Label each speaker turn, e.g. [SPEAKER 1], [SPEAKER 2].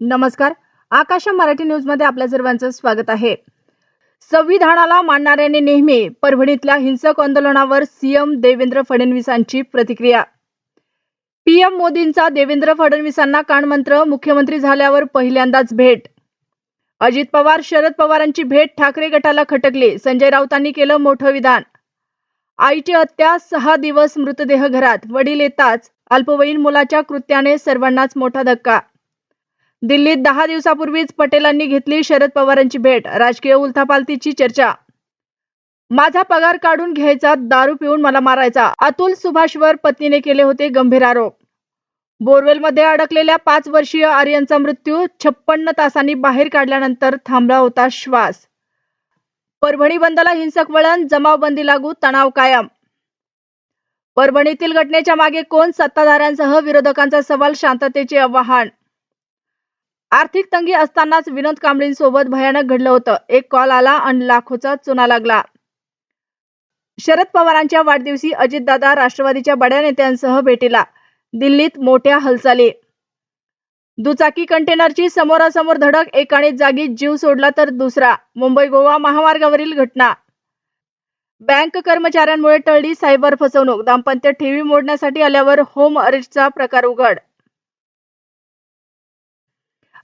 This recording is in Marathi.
[SPEAKER 1] नमस्कार. आकाश मराठी न्यूजमध्ये आपल्या सर्वांचं स्वागत आहे. संविधानाला मानणाऱ्यांनी नेहमी परभणीतल्या हिंसक आंदोलनावर सीएम देवेंद्र फडणवीसांची प्रतिक्रिया. पीएम मोदींचा देवेंद्र फडणवीसांना कानमंत्र मुख्यमंत्री झाल्यावर पहिल्यांदाच भेट. अजित पवार शरद पवारांची भेट ठाकरे गटाला खटकली संजय राऊतांनी केलं मोठं विधान. आईची हत्या सहा दिवस मृतदेह घरात वडील येताच अल्पवयीन मुलाच्या कृत्याने सर्वांनाच मोठा धक्का. दिल्लीत दहा दिवसापूर्वीच पटेलांनी घेतली शरद पवारांची भेट. राजकीय उलथापालथीची चर्चा. माझा पगार काढून घ्यायचा दारू पिऊन मला मारायचा. अतुल सुभाषवर पत्नीने केले होते गंभीर आरोप. बोरवेलमध्ये अडकलेल्या पाच वर्षीय आर्यनचा मृत्यू छप्पन्न तासांनी बाहेर काढल्यानंतर थांबला होता श्वास. परभणी बंदला हिंसक वळण जमावबंदी लागू तणाव कायम. परभणीतील घटनेच्या मागे कोण सत्ताधाऱ्यांसह विरोधकांचा सवाल शांततेचे आवाहन? आर्थिक तंगी असतानाच विनोद कांबळींसोबत भयानक घडलं होतं. एक कॉल आला आणि लाखोचा चुना लागला. शरद पवारांच्या वाढदिवशी अजितदादा राष्ट्रवादीच्या बड्या नेत्यांसह भेटीला. दिल्लीत मोठ्या हालचाली. दुचाकी कंटेनरची समोरासमोर धडक एकाने जागी जीव सोडला तर दुसरा. मुंबई गोवा महामार्गावरील घटना. बँक कर्मचाऱ्यांमुळे टळली सायबर फसवणूक. दाम्पत्य ठेवी मोडण्यासाठी आल्यावर होम अरेस्टचा प्रकार उघड.